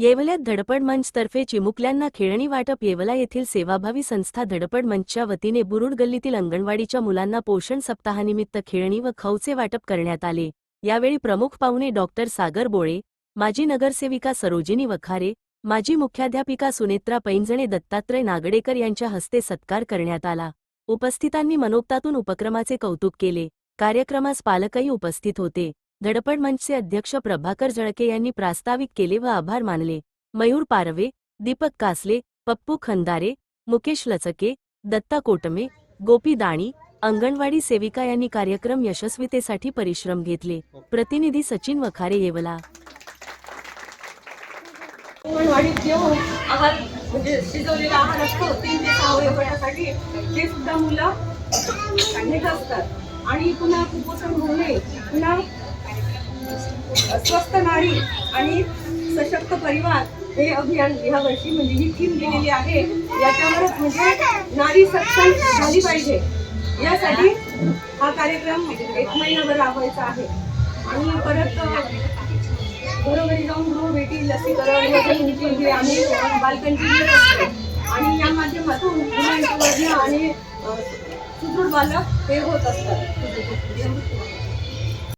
येवल्यात धडपड मंचतर्फे चिमुकल्यांना खेळणी वाटप येवला येथील सेवाभावी संस्था धडपड मंचच्या वतीने बुरुड गल्लीतील अंगणवाडीच्या मुलांना पोषण सप्ताहानिमित्त खेळणी व खवचे वाटप करण्यात आले. यावेळी प्रमुख पाहुणे डॉक्टर सागर बोळे माजी नगरसेविका सरोजिनी वखारे माजी मुख्याध्यापिका सुनेत्रा पैंजणे दत्तात्रय नागडेकर यांच्या हस्ते सत्कार करण्यात आला. उपस्थितांनी मनोक्तातून उपक्रमाचे कौतुक केले. कार्यक्रमास पालकही उपस्थित होते. धडपड मंचचे अध्यक्ष प्रभाकर जळके यांनी प्रास्ताविक केले व आभार मानले. मयूर पारवे दीपक कासले पप्पू खंदारे मुकेश लचके दत्ता कोटमे गोपी दाणी अंगणवाडी सेविका यांनी कार्यक्रम यशस्वीतेसाठी परिश्रम घेतले. प्रतिनिधी सचिन वखारे येवला. म्हणजे शिजवलेला आहार असतो तीन ते सहा वयोगटासाठी ते सुद्धा मुलं असतात. आणि पुन्हा कुपोषण होऊ नये पुन्हा स्वस्थ नारी आणि सशक्त परिवार हे अभियान ह्या वर्षी म्हणजे ही थीम दिलेली आहे. याच्यावरच म्हणजे नारी सक्षम झाली पाहिजे. यासाठी हा कार्यक्रम एक महिनाभर राबवायचा आहे. आणि परत घरोघरी जाऊन गृह भेटी लसीकरण हे म्हणजे आम्ही बालकांची आणि या माध्यमातून आणि सुदृढ बालक हे होत असतात.